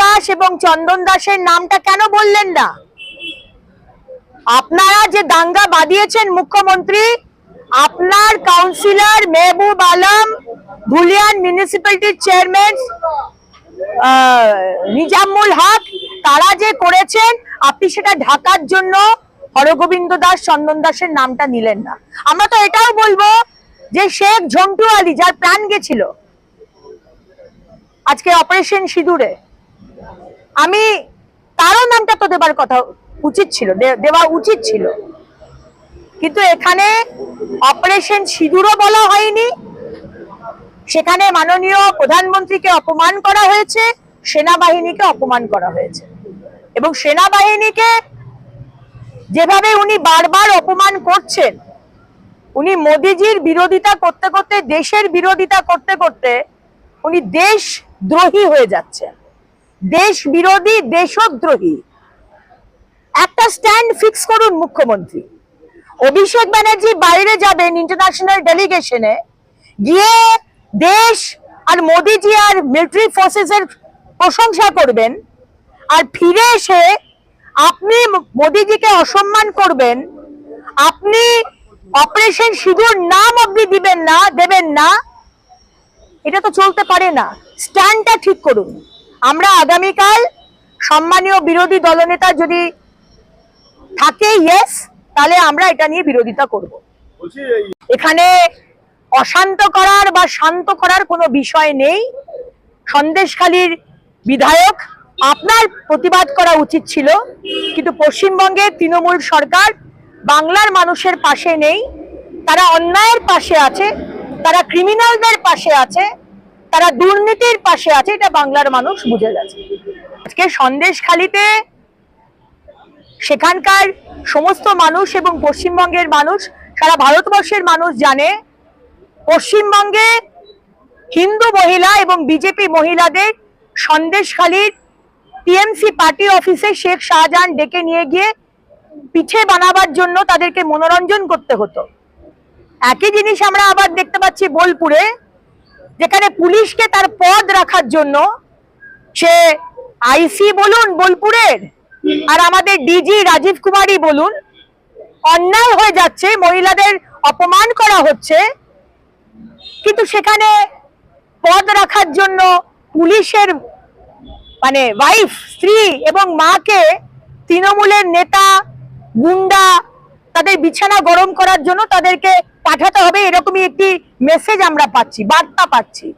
দাস এবং চন্দন দাসের নামটা কেন বললেন না? আপনারা যে দাঙ্গা বাদিয়েছেন মুখ্যমন্ত্রী, আপনার কাউন্সিলর মেহবুব আলম, ধুলিয়ান মিউনিসিপ্যালিটির চেয়ারম্যান নিজামুল হক, তারা যে করেছেন, আপনি সেটা ঢাকার জন্য হরগোবিন্দ দাস, চন্দন দাসের নামটা নিলেন না। আমরা তো এটাও বলব যে শেখ ঝন্টু আলী, যার প্রাণ গেছিল, আজকে অপারেশন সিঁদুরে আমি, তারও নামটা তো দেবার কথা উচিত ছিল দেওয়া উচিত ছিল। কিন্তু এখানে অপারেশন সিঁদুরও বলা হয়নি, সেখানে মাননীয় প্রধানমন্ত্রীকে অপমান করা হয়েছে, সেনাবাহিনীকে অপমান করা হয়েছে। এবং সেনাবাহিনীকে যেভাবে উনি বারবার অপমান করছেন, উনি মোদিজির বিরোধিতা করতে করতে, দেশের বিরোধিতা করতে করতে উনি দেশ দ্রোহী হয়ে যাচ্ছেন। দেশ বিরোধী দেশদ্রোহী। একটা স্ট্যান্ড ফিক্স করুন মুখ্যমন্ত্রী। অভিষেক ব্যানার্জি বাইরে যাবেন ইন্টারন্যাশনাল ডেলিগেশনে গিয়ে দেশ আর মোদিজি আর মিলিটারি ফোর্সেস এর প্রশংসা করবেন, আর ফিরে এসে আপনি মোদিজিকে অসম্মান করবেন, আপনি অপারেশন সিঁদুর নাম অব্দি দিবেন না, দেবেন না, এটা তো চলতে পারে না। স্ট্যান্ডটা ঠিক করুন। আমরা আগামীকাল সম্মানীয় বিরোধী দলনেতা যদি থাকে ইয়েস তাহলে আমরা এটা নিয়ে বিরোধিতা করব। এখানে অশান্ত করার বা শান্ত করার কোনো বিষয় নেই। সন্দেশখালীর বিধায়ক, আপনার প্রতিবাদ করা উচিত ছিল, কিন্তু পশ্চিমবঙ্গের তৃণমূল সরকার বাংলার মানুষের পাশে নেই। তারা অন্যায়ের পাশে আছে, তারা ক্রিমিনালদের পাশে আছে তারা দুর্নীতির পাশে আছে, এটা বাংলার মানুষ বুঝে গেছে। আজকে সন্দেশখালীতে সেখানকার সমস্ত মানুষ এবং পশ্চিমবঙ্গের মানুষ, সারা ভারতবর্ষের মানুষ জানে, পশ্চিমবঙ্গে হিন্দু মহিলা এবং বিজেপি মহিলাদের সন্দেশখালীর টিএমসি পার্টি অফিসে শেখ শাহজাহান ডেকে নিয়ে গিয়ে পিঠে বানাবার জন্য তাদেরকে মনোরঞ্জন করতে হতো। একই জিনিস আমরা আবার দেখতে পাচ্ছি বোলপুরে। যেখানে পুলিশকে তার পদ রাখার জন্য সে আইসি বলুন, বোলপুরের, আর আমাদের ডিজি রাজীব কুমারই বলুন, অন্যায় হয়ে যাচ্ছে, মহিলাদের অপমান করা হচ্ছে। কিন্তু সেখানে পদ রাখার জন্য পুলিশের মানে ওয়াইফ স্ত্রী এবং মাকে তৃণমূলের নেতা, গুন্ডা, তাদের বিছানা গরম করার জন্য তাদেরকে পাঠাতে হবে, এরকমই একটি মেসেজ আমরা পাচ্ছি, বার্তা পাচ্ছি।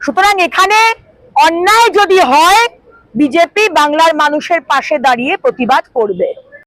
সুতরাং এখানে অন্যায় যদি হয়, বিজেপি বাংলার মানুষের পাশে দাঁড়িয়ে প্রতিবাদ করবে।